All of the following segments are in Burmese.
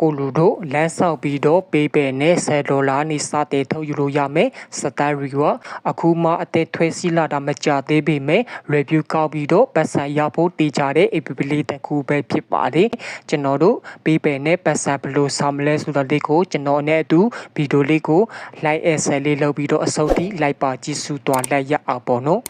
ကိုလူတို့လမ်းဆောက်ပြီးတော့ပေးပယ်နဲ့10ဒေါ်လာနေစတဲ့ထုတ်ယူလို့ရမယ်စတန်ရီဝအခုမှအသက်ထွေးစီလာတာမကြသေးပေမဲ့ review ကောက်ပြီးတော့ပတ်စံရဖို့တည်ကြတဲ့ app လေးတစ်ခုပဲဖြစ်ပါတယ်ကျွန်တော်တို့ပေးပယ်နဲ့ပတ်စံဘယ်လိုဆောင်မလဲဆိုတာလေးကိုကျွန်တော်နဲ့အတူဗီဒီယိုလေးကို like and share လေးလုပ်ပြီးတော့အဆုံးထိ like ပါကြည့်စုသွားလိုက်ရအောင်ပေါ့နော်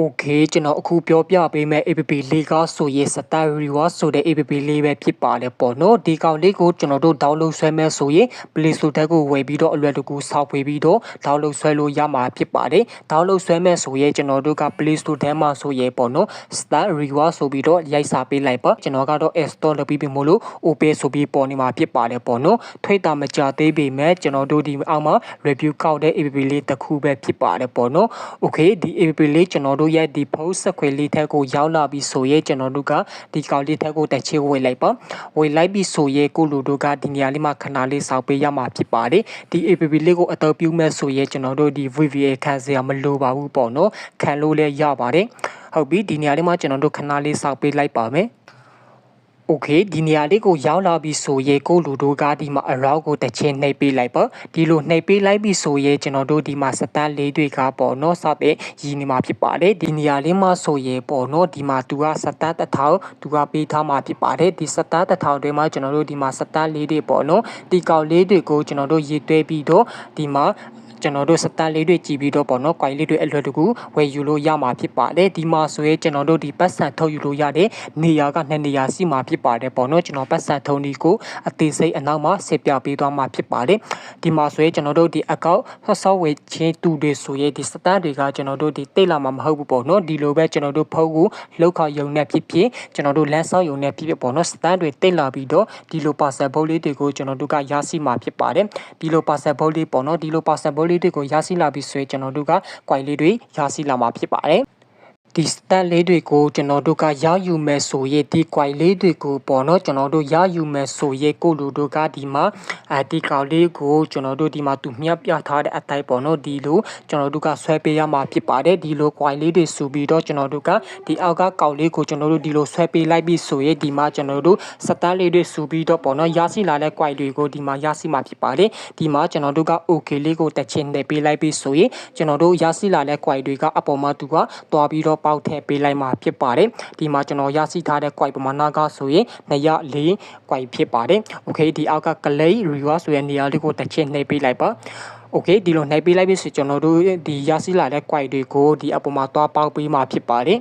โอเคကျွန်တော်အခုပြောပြပေးမယ့် APP လေးကဆိုရင် Star Reward ဆိုတဲ့ APP လေးပဲဖြစ်ပါတယ်ပေါ့နော်ဒီကောင်လေးကိုကျွန်တော်တို့ download ဆွဲမဲ့ဆိုရင် Play Store တက်ကိုဝယ်ပြီးတော့အလွယ်တကူစောက်ဖွေပြီးတော့ download ဆွဲလို့ရမှာဖြစ်ပါတယ် download ဆွဲမဲ့ဆိုရင်ကျွန်တော်တို့က Play Store ထဲမှာဆိုရင်ပေါ့နော် Star Reward ဆိုပြီးတော့ရိုက်စာပေးလိုက်ပါကျွန်တော်ကတော့ App Store လုပ်ပြီးပြီမို့လို့ OPay ဆိုပြီးပေါ်နေမှာဖြစ်ပါတယ်ပေါ့နော်ထွေးတာမကြသေးပေမဲ့ကျွန်တော်တို့ဒီအောက်မှာ review ကောက်တဲ့ APP လေးတစ်ခုပဲဖြစ်ပါတယ်ပေါ့နော် okay ဒီ APP လေးကျွန်တော်တို့ ို့ရဲ့ဒီ post စခွေလေးထက်ကိုရောက်လာပြီဆိုရင်ကျွန်တော်တို့ကဒီကောင်လေးထက်ကိုတက်ချေဝေလိုက်ပါဝေလိုက်ပြီဆိုရင်ကိုလူတို့ကဒီနေရာလေးမှာခဏလေးစောက်ပေးရမှာဖြစ်ပါတယ်ဒီ APP လေးကိုအသုံးပြုမဲ့ဆိုရင်ကျွန်တော်တို့ဒီ VVA ခံစရာမလိုပါဘူးပေါ့နော်ခံလို့လည်းရပါတယ်ဟုတ်ပြီဒီနေရာလေးမှာကျွန်တော်တို့ခဏလေးစောက်ပေးလိုက်ပါမယ် โอเคဒီနေရာလေးကိုရောက်လာပြီဆိုရင်ကိုလူတို့ကဒီမှာအရောက်ကိုတစ်ချင်းနှိပ်ပေးလိုက်ပါဒီလိုနှိပ်ပေးလိုက်ပြီဆိုရင်ကျွန်တော်တို့ဒီမှာစတန်လေးတွေကပေါ့နော်စတဲ့ရည်နေမှာဖြစ်ပါတယ်ဒီနေရာလေးမှာဆိုရင်ပေါ့နော်ဒီမှာသူကစတန်တစ်ထောင်သူကပေးထားမှာဖြစ်ပါတယ်ဒီစတန်တစ်ထောင်တွေမှာကျွန်တော်တို့ဒီမှာစတန်လေးတွေပေါ့နော်ဒီကောင်လေးတွေကိုကျွန်တော်တို့ရေးသွဲပြီးတော့ဒီမှာ ကျွန်တော်တို့စတန်လေးတွေကြည့်ပြီးတော့ပေါ့နော်ကွိုင်လေးတွေအလွယ်တကူဝယ်ယူလို့ရမှာဖြစ်ပါတယ်ဒီမှာဆိုရင်ကျွန်တော်တို့ဒီပတ်စံထုတ်ယူလို့ရတဲ့နေရာကနှစ်နေရာစီမှာဖြစ်ပါတယ်ပေါ့နော်ကျွန်တော်ပတ်စံထုံဒီကိုအသေးစိတ်အနောက်မှာဆက်ပြပေးသွားမှာဖြစ်ပါတယ်ဒီမှာဆိုရင်ကျွန်တော်တို့ဒီအကောင့်ဆော့ဝေချင်းတူတွေဆိုရင်ဒီစတန်တွေကကျွန်တော်တို့ဒီတိတ်လာမှာမဟုတ်ဘူးပေါ့နော်ဒီလိုပဲကျွန်တော်တို့ဖုန်းကိုလောက်ခါယုံနဲ့ဖြစ်ဖြစ်ကျွန်တော်တို့လမ်းဆောက်ယုံနဲ့ဖြစ်ဖြစ်ပေါ့နော်စတန်တွေတိတ်လာပြီးတော့ဒီလိုပါဆယ်ဘုတ်လေးတွေကိုကျွန်တော်တို့ကရရှိမှာဖြစ်ပါတယ်ဒီလိုပါဆယ်ဘုတ်လေးပေါ့နော်ဒီလိုပါဆယ်ဘုတ်လေးတွေကိုရရှိလာပြီးဆိုရင်ကျွန်တော်တို့ကကွိုင်လေးတွေရရှိလာမှာဖြစ်ပါတယ် ဒီစတက်လေးတွေကိုကျွန်တော်တို့ကရယူမယ်ဆိုရင်ဒီ quai လေးတွေကိုပေါ့နော်ကျွန်တော်တို့ရယူမယ်ဆိုရင်ကိုလူတို့ကဒီမှာအဲဒီကောင်လေးကိုကျွန်တော်တို့ဒီမှာသူမြတ်ပြထားတဲ့အတိုင်းပေါ့နော်ဒီလိုကျွန်တော်တို့ကဆွဲပေးရမှာဖြစ်ပါတယ်ဒီလို quai လေးတွေစုပြီးတော့ကျွန်တော်တို့ကဒီအောက်ကကောင်လေးကိုကျွန်တော်တို့ဒီလိုဆွဲပေးလိုက်ပြီးဆိုရင်ဒီမှာကျွန်တော်တို့စတက်လေးတွေစုပြီးတော့ပေါ့နော်ရရှိလာတဲ့ quai တွေကိုဒီမှာရရှိမှာဖြစ်ပါတယ်ဒီမှာကျွန်တော်တို့က okay လေးကိုတက်ချင်းနေပေးလိုက်ပြီးဆိုရင်ကျွန်တော်တို့ရရှိလာတဲ့ quai တွေကအပေါ်မှာသူကတွားပြီးတော့ပေါက်ထည့်ပေးလိုက်မှာဖြစ်ပါတယ်ဒီမှာကျွန်တော်ရရှိထားတဲ့ quite ပမာဏကဆိုရင်204 quite ဖြစ်ပါတယ် okay ဒီအောက်က clay reward ဆိုတဲ့နေရာလေးကိုတစ်ချက်နှိပ်ပေးလိုက်ပါโอเคဒီလိုနှိပ်ပေးလိုက်ပြီဆိုကျွန်တော်တို့ဒီရရှိလာတဲ့ quite တွေကိုဒီအပေါ်မှာသွားပေါက်ပေးမှာဖြစ်ပါတယ်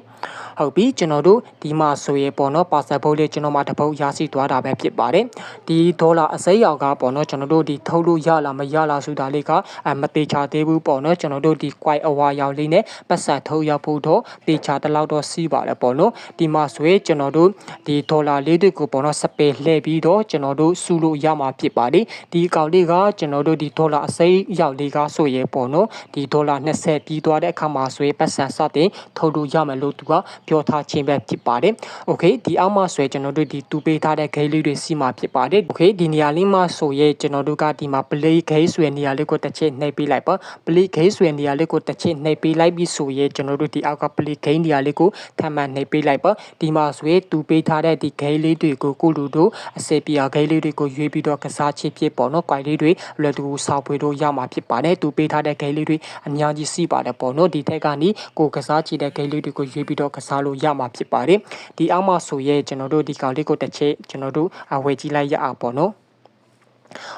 ဟုတ်ပြီကျွန်တော်တို့ဒီမှာဆိုရင်ပေါ့နော်ပါဆယ်ဘုတ်လေးကျွန်တော်မှာတစ်ပုတ်ရရှိသွားတာပဲဖြစ်ပါတယ်ဒီဒေါ်လာအစိမ်းရောင်ကပေါ့နော်ကျွန်တော်တို့ဒီထုတ်လို့ရလားမရလားဆိုတာလေးကအမသေးချာသေးဘူးပေါ့နော်ကျွန်တော်တို့ဒီ quite အဝါရောင်လေးနဲ့ပတ်စံထုတ်ရဖို့တော့တေချာတလောက်တော့စီးပါတယ်ပေါ့နော်ဒီမှာဆိုရင်ကျွန်တော်တို့ဒီဒေါ်လာလေးတွေကိုပေါ့နော်စပယ်လှည့်ပြီးတော့ကျွန်တော်တို့စုလို့ရမှာဖြစ်ပါတယ်ဒီအကောင့်လေးကကျွန်တော်တို့ဒီဒေါ်လာအစိမ်းရောင်လေးကဆိုရင်ပေါ့နော်ဒီဒေါ်လာ20ပြီးသွားတဲ့အခါမှာဆိုရင်ပတ်စံစတင်ထုတ်လို့ရမယ်လို့သူကပြောထားခြင်းပဲဖြစ်ပါတယ်။ Okay ဒီအောက်မှာဆိုရင်ကျွန်တော်တို့ဒီတူပေးထားတဲ့ gate လေးတွေစီမှာဖြစ်ပါတယ်။ Okay ဒီနေရာလေးမှာဆိုရင်ကျွန်တော်တို့ကဒီမှာ play gate ဆိုတဲ့နေရာလေးကိုတစ်ချက်နှိပ်ပေးလိုက်ပါ။ play gate ဆိုတဲ့နေရာလေးကိုတစ်ချက်နှိပ်ပေးလိုက်ပြီးဆိုရင်ကျွန်တော်တို့ဒီအောက်က play gate နေရာလေးကိုထပ်မံနှိပ်ပေးလိုက်ပါ။ဒီမှာဆိုရင်တူပေးထားတဲ့ဒီ gate လေးတွေကိုကိုလူတို့အစေပြာ gate လေးတွေကိုရွေးပြီးတော့ကစားချစ်ဖြစ်ပေါ့နော်။ quite လေးတွေလွယ်တူစောက်ဖွေလို့ရမှာဖြစ်ပါတယ်။တူပေးထားတဲ့ gate လေးတွေအများကြီးစီးပါတယ်ပေါ့နော်။ဒီထက်ကနေကိုကစားချစ်တဲ့ gate လေးတွေကိုရွေးပြီးတော့ကစလို့ရမှာဖြစ်ပါတယ်ဒီအောက်မှာဆိုရဲကျွန်တော်တို့ဒီကောင်လေးကိုတစ်ချက်ကျွန်တော်တို့ဝယ်ကြည့်လိုက်ရအောင်ပေါ့နော်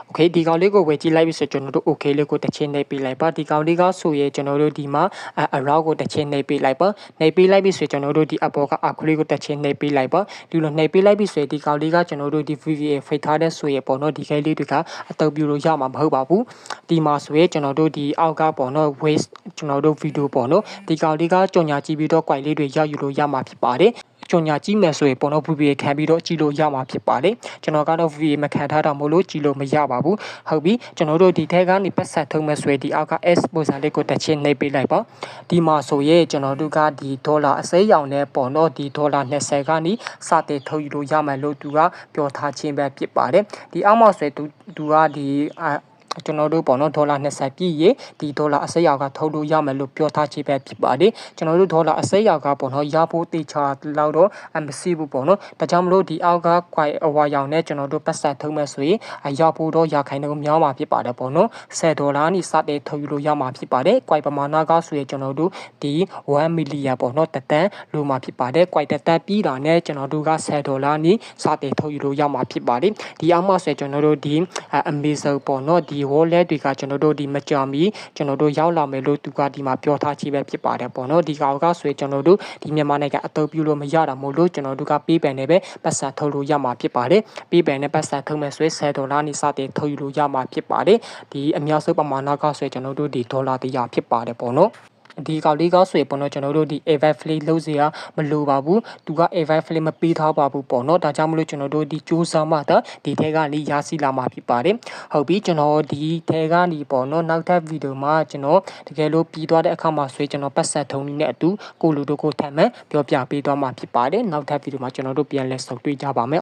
โอเคဒီကောင်လေးကိုဝယ်ကြည့်လိုက်ပြီဆိုကျွန်တော်တို့ okay လေးကိုတစ်ချင်းနှိပ်ပေးလိုက်ပါဒီကောင်လေးကဆိုရဲကျွန်တော်တို့ဒီမှာအရောက်ကိုတစ်ချင်းနှိပ်ပေးလိုက်ပါနှိပ်ပေးလိုက်ပြီဆိုကျွန်တော်တို့ဒီအပေါ်ကအခုလေးကိုတစ်ချင်းနှိပ်ပေးလိုက်ပါဒီလိုနှိပ်ပေးလိုက်ပြီဆိုရင်ဒီကောင်လေးကကျွန်တော်တို့ဒီ VVA ဖိတ်ထားတဲ့ဆိုရဲပေါ့နော်ဒီခဲလေးတွေကအတုပ်ပြလို့ရမှာမဟုတ်ပါဘူးဒီမှာဆိုရဲကျွန်တော်တို့ဒီအောက်ကပေါ့နော် waste ကျွန်တော်တို့ video ပေါ့နော်ဒီကောင်လေးကကြော်ညာကြည့်ပြီးတော့ quite လေးတွေရောက်ယူလို့ရမှာဖြစ်ပါတယ်ကြော်ညာကြည့်မယ်ဆိုရင်ပုံတော့ VPA ခံပြီးတော့ကြည့်လို့ရမှာဖြစ်ပါတယ်ကျွန်တော်ကတော့ VPA မခံထားတာမို့လို့ကြည့်လို့မရပါဘူးဟုတ်ပြီကျွန်တော်တို့ဒီထဲကနေပတ်ဆက်ထုံးမဲ့ဆိုရင်ဒီအောက်က S ပုံစံလေးကိုတစ်ချင်းနှိပ်ပေးလိုက်ပါဒီမှာဆိုရင်ကျွန်တော်တို့ကဒီဒေါ်လာအစိမ်းရောင်နဲ့ပုံတော့ဒီဒေါ်လာ20ကနေစတဲ့ထုတ်ယူလို့ရမယ်လို့သူကပြောထားခြင်းပဲဖြစ်ပါတယ်ဒီအောက်မှာဆိုရင်သူသူကဒီ ကျွန်တော်တို့ပေါ့နော်ဒေါ်လာ20ပြည့်ရေဒီဒေါ်လာအစိမ်းရောက်ကထုတ်လို့ရမယ်လို့ပြောထားချေပဲဖြစ်ပါတယ်ကျွန်တော်တို့ဒေါ်လာအစိမ်းရောက်ကပေါ့နော်ရဖို့တေချာလောက်တော့အမရှိဘူးပေါ့နော်ဒါကြောင့်မလို့ဒီအောက်က quite အဝါရောင်နဲ့ကျွန်တော်တို့ပတ်စံထုံးမဲ့ဆိုရင်အရဖို့တော့ရခိုင်တော့များမှာဖြစ်ပါတယ်ပေါ့နော်10ဒေါ်လာနီစတဲ့ထုတ်ယူလို့ရမှာဖြစ်ပါတယ် quite ပမာဏကဆိုရင်ကျွန်တော်တို့ဒီ1 million ပေါ့နော်တတန်းလိုမှာဖြစ်ပါတယ် quite တတန်းပြီးတာနဲ့ကျွန်တော်တို့က10ဒေါ်လာနီစတဲ့ထုတ်ယူလို့ရမှာဖြစ်ပါတယ်ဒီအောက်မှာဆိုရင်ကျွန်တော်တို့ဒီ Amazon ပေါ့နော်ဒီ wallet တွေကကျွန်တော်တို့ဒီမကြမီကျွန်တော်တို့ရောက်လာမယ်လို့သူကဒီမှာပြောထားချေပဲဖြစ်ပါတယ်ပေါ့နော်ဒီကောင်ကဆိုရင်ကျွန်တော်တို့ဒီမြန်မာနိုင်ငံအသုံးပြုလို့မရတာမို့လို့ကျွန်တော်တို့ကပေးပန်နေပဲပတ်စံထုတ်လို့ရမှာဖြစ်ပါတယ်ပေးပန်နဲ့ပတ်စံထုတ်မယ်ဆိုရင်10ဒေါ်လာနေစတဲ့ထုတ်ယူလို့ရမှာဖြစ်ပါတယ်ဒီအများဆုံးပမာဏကဆိုရင်ကျွန်တော်တို့ဒီဒေါ်လာ100ဖြစ်ပါတယ်ပေါ့နော် ဒီကောင်လေးကဆိုရင်ပေါ့နော်ကျွန်တော်တို့ဒီ event flay လုပ်စရာမလိုပါဘူးသူက event flay မပေးထားပါဘူးပေါ့နော်ဒါကြောင့်မလို့ကျွန်တော်တို့ဒီစူးစမ်းမှသာဒီထဲကနေရရှိလာမှာဖြစ်ပါတယ်ဟုတ်ပြီကျွန်တော်ဒီထဲကနေပေါ့နော်နောက်ထပ်ဗီဒီယိုမှာကျွန်တော်တကယ်လို့ပြီးသွားတဲ့အခါမှာဆိုရင်ကျွန်တော်ပတ်ဆက်ထုံးနဲ့အတူကိုလူတို့ကိုထပ်မံပြောပြပေးသွားမှာဖြစ်ပါတယ်နောက်ထပ်ဗီဒီယိုမှာကျွန်တော်တို့ပြန်လဲဆုံတွေ့ကြပါမယ်